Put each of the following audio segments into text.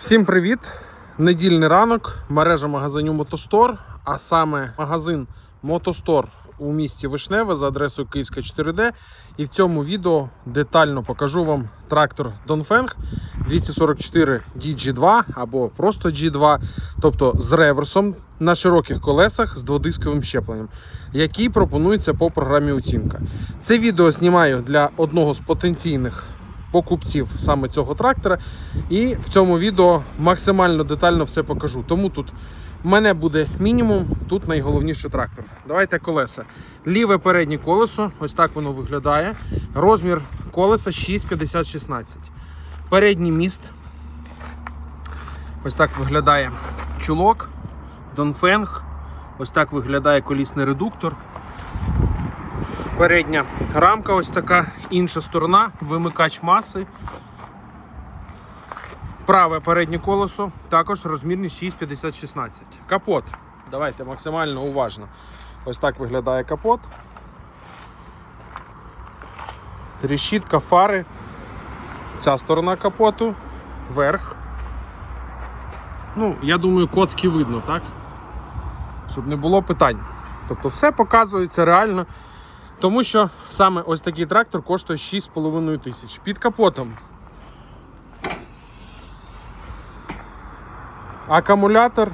Всім привіт! Недільний ранок, мережа магазинів Мотостор, а саме магазин Мотостор у місті Вишневе за адресою Київська 4D. І в цьому відео детально покажу вам трактор Dongfeng 244 DG2 або просто G2, тобто з реверсом на широких колесах з дводисковим щепленням, який пропонується по програмі оцінка. Це відео знімаю для одного з потенційних покупців саме цього трактора. І в цьому відео максимально детально все покажу. Тому тут в мене буде мінімум, тут найголовніше трактор. Давайте колеса. Ліве переднє колесо, ось так воно виглядає. Розмір колеса 6,50-16. Передній міст. Ось так виглядає чулок, Донфенг. Ось так виглядає колісний редуктор. Передня рамка ось така, інша сторона, вимикач маси. Праве переднє колесо, також розмірність 6,50-16. Капот. Давайте максимально уважно. Ось так виглядає капот. Решітка, фари. Ця сторона капоту, верх. Ну, я думаю, коцки видно, так? Щоб не було питань. Тобто все показується реально. Тому що саме ось такий трактор коштує 6,5 тисяч. Під капотом. Акумулятор,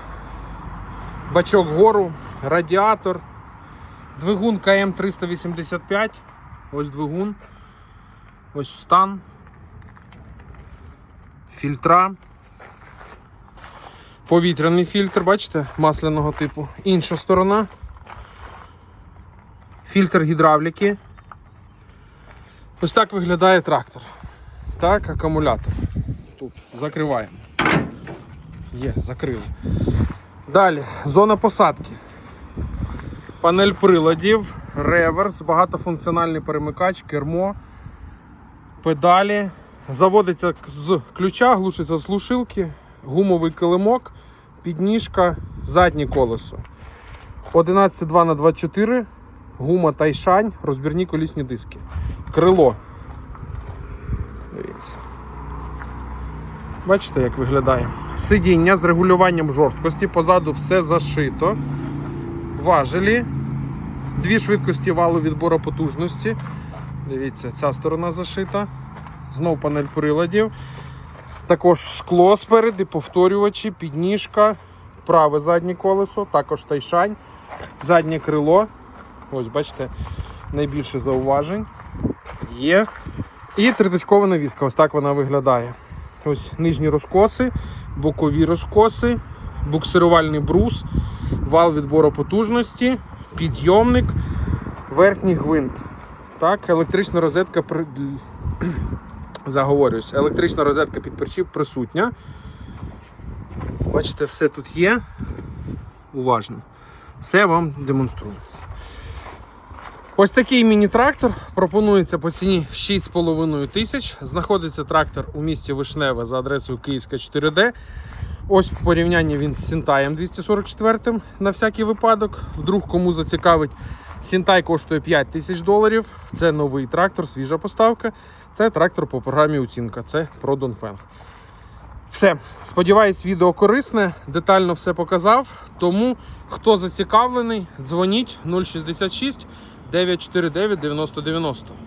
бачок гору, радіатор, двигун КМ385. Ось двигун. Ось стан. Фільтра. Повітряний фільтр, бачите, масляного типу. Інша сторона фільтр гідравліки. Ось так виглядає трактор. Так, акумулятор. Тут закриваємо. Є, закрили. Далі, зона посадки. Панель приладів, реверс, багатофункціональний перемикач, кермо, педалі. Заводиться з ключа, глушиться з глушилки, гумовий килимок, підніжка, заднє колесо. 11,2 на 24 гума Тайшань, розбірні колісні диски. Крило. Дивіться. Бачите, як виглядає? Сидіння з регулюванням жорсткості, позаду все зашито. Важелі. Дві швидкості валу відбору потужності. Дивіться, ця сторона зашита. Знов панель приладів. Також скло спереди, повторювачі, підніжка, праве заднє колесо, також тайшань, заднє крило. Ось, бачите, найбільше зауважень є. І триточкова навіска, ось так вона виглядає. Ось нижні розкоси, бокові розкоси, буксирувальний брус, вал відбору потужності, підйомник, верхній гвинт. Так, електрична розетка при... заговорююсь, електрична розетка під причіп присутня. Бачите, все тут є. Уважно. Все вам демонструю. Ось такий міні-трактор пропонується по ціні 6,5 тисяч. Знаходиться трактор у місті Вишневе за адресою Київська 4D. Ось в порівнянні він з Сінтаєм 244 на всякий випадок. Вдруг кому зацікавить, Сінтай коштує 5 тисяч доларів. Це новий трактор, свіжа поставка. Це трактор по програмі оцінка. Це про Донфенг. Все, сподіваюсь, відео корисне, детально все показав. Тому хто зацікавлений, дзвоніть 066 949 9090.